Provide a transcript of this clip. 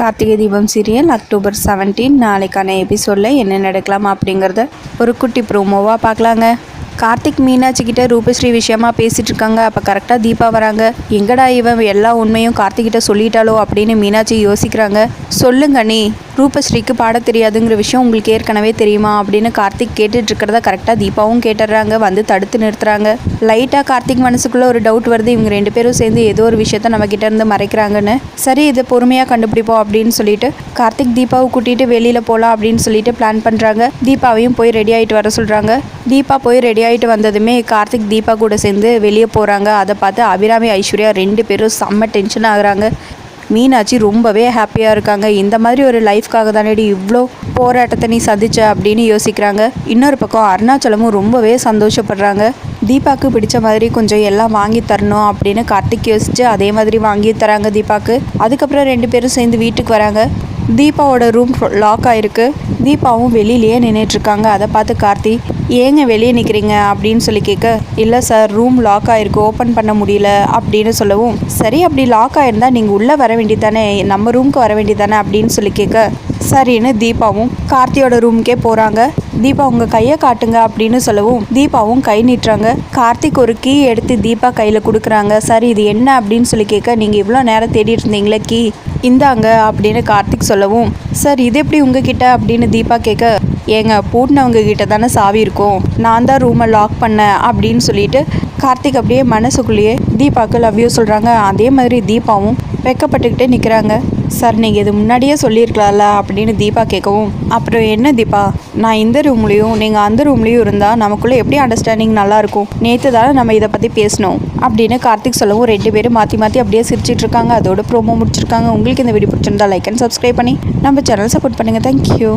Karthigai Deepam serial October 17 நாளைக்கான எபிசோடில் என்ன நடக்கலாம் அப்படிங்கிறத ஒரு குட்டி ப்ரோமோவாக பார்க்கலாங்க. கார்த்திக் மீனாட்சி கிட்ட ரூபஸ்ரீ விஷயமா பேசிட்டு இருக்காங்க. அப்போ கரெக்டாக தீபா வராங்க. எங்கடா இவன் எல்லா உண்மையும் கார்த்திகிட்ட சொல்லிட்டாலோ அப்படின்னு மீனாட்சி யோசிக்கிறாங்க. சொல்லுங்க நீ ரூபஸ்ரீக்கு பாட தெரியாதுங்கிற விஷயம் உங்களுக்கு ஏற்கனவே தெரியுமா? அப்படின்னு கார்த்திக் கேட்டுட்டு இருக்கிறத கரெக்டாக தீபாவும் கேட்டுடுறாங்க. வந்து தடுத்து நிறுத்துறாங்க. லைட்டாக கார்த்திக் மனசுக்குள்ள ஒரு டவுட் வருது. இவங்க ரெண்டு பேரும் சேர்ந்து ஏதோ ஒரு விஷயத்த நம்ம கிட்ட இருந்து மறைக்கிறாங்கன்னு. சரி இதை பொறுமையாக கண்டுபிடிப்போம் அப்படின்னு சொல்லிட்டு கார்த்திக் தீபாவை கூட்டிட்டு வெளியில போகலாம் அப்படின்னு சொல்லிட்டு பிளான் பண்ணுறாங்க தீபாவையும் போய் ரெடி ஆகிட்டு வர சொல்கிறாங்க தீபா போய் ரெடி ஆயிட்டு வந்ததுமே கார்த்திக் தீபா கூட சேர்ந்து வெளியே போகிறாங்க அதை பார்த்து அபிராமி ஐஸ்வர்யா ரெண்டு பேரும் செம்ம டென்ஷன் ஆகுறாங்க. மீனாட்சி ரொம்பவே ஹாப்பியாக இருக்காங்க. இந்த மாதிரி ஒரு லைஃப்காக தானேடி இவ்வளோ போராட்டத்தை நீ சந்திச்ச அப்படின்னு யோசிக்கிறாங்க. இன்னொரு பக்கம் அருணாச்சலமும் ரொம்பவே சந்தோஷப்படுறாங்க. தீபாக்கு பிடிச்ச மாதிரி கொஞ்சம் எல்லாம் வாங்கி தரணும் அப்படின்னு கார்த்திக் யோசிச்சு அதே மாதிரி வாங்கி தராங்க தீபாக்கு. அதுக்கப்புறம் ரெண்டு பேரும் சேர்ந்து வீட்டுக்கு வராங்க. தீபாவோட ரூம் லாக் ஆகிருக்கு தீபாவும் வெளியிலேயே நின்றுட்டு இருக்காங்க. அதை பார்த்து கார்த்தி ஏங்க வெளியே நிற்கிறீங்க அப்படின்னு சொல்லி கேட்க இல்லை சார் ரூம் லாக் ஆகிருக்கு ஓப்பன் பண்ண முடியல அப்படின்னு சொல்லவும் சரி அப்படி லாக் ஆயிருந்தா நீங்கள் உள்ளே வர வேண்டியதானே நம்ம ரூமுக்கு வர வேண்டியதானே அப்படின்னு சொல்லி கேட்க சரின்னு தீபாவும் கார்த்தியோட ரூமுக்கே போகிறாங்க தீபா உங்கள் கையை காட்டுங்க அப்படின்னு சொல்லவும் தீபாவும் கை நீட்டுறாங்க. கார்த்திக் ஒரு கீ எடுத்து தீபா கையில் கொடுக்குறாங்க. சரி இது என்ன? அப்படின்னு சொல்லி கேட்க நீங்கள் இவ்வளோ நேரம் தேடிட்டு இருந்தீங்களே கீ. இந்தாங்க அப்படின்னு கார்த்திக் சொல்லவும் சார் இது எப்படி உங்ககிட்ட? அப்படின்னு தீபா கேட்க ஏங்க பூட்டினவங்க கிட்ட தானே சாவி இருக்கும். நான் தான் ரூமை லாக் பண்ணேன் அப்படின்னு சொல்லிட்டு கார்த்திக் அப்படியே மனசுக்குள்ளேயே தீபாவுக்கு லவ்யூ சொல்கிறாங்க அதே மாதிரி தீபாவும் வெக்கப்பட்டுக்கிட்டே நிற்கிறாங்க சார் நீங்கள் இது முன்னாடியே சொல்லியிருக்கலாம்ல அப்படின்னு தீபா கேட்கவும் அப்புறம் என்ன தீபா? நான் இந்த ரூம்லேயும் நீங்கள் அந்த ரூம்லேயும் இருந்தால் நமக்குள்ளே எப்படி அண்டர்ஸ்டாண்டிங் நல்லாயிருக்கும்? நேற்று தானே நம்ம இதை பற்றி பேசணும் அப்படின்னு கார்த்திக் சொல்லவும் ரெண்டு பேரும் மாற்றி மாற்றி அப்படியே சிரிச்சிட்டு இருக்காங்க. அதோட ப்ரோமோ முடிச்சிருக்காங்க. உங்களுக்கு இந்த வீடியோ பிடிச்சிருந்தா லைக் அண்ட் சப்ஸ்கிரைப் பண்ணி நம்ம சேனல் சப்போர்ட் பண்ணுங்கள் தேங்க்யூ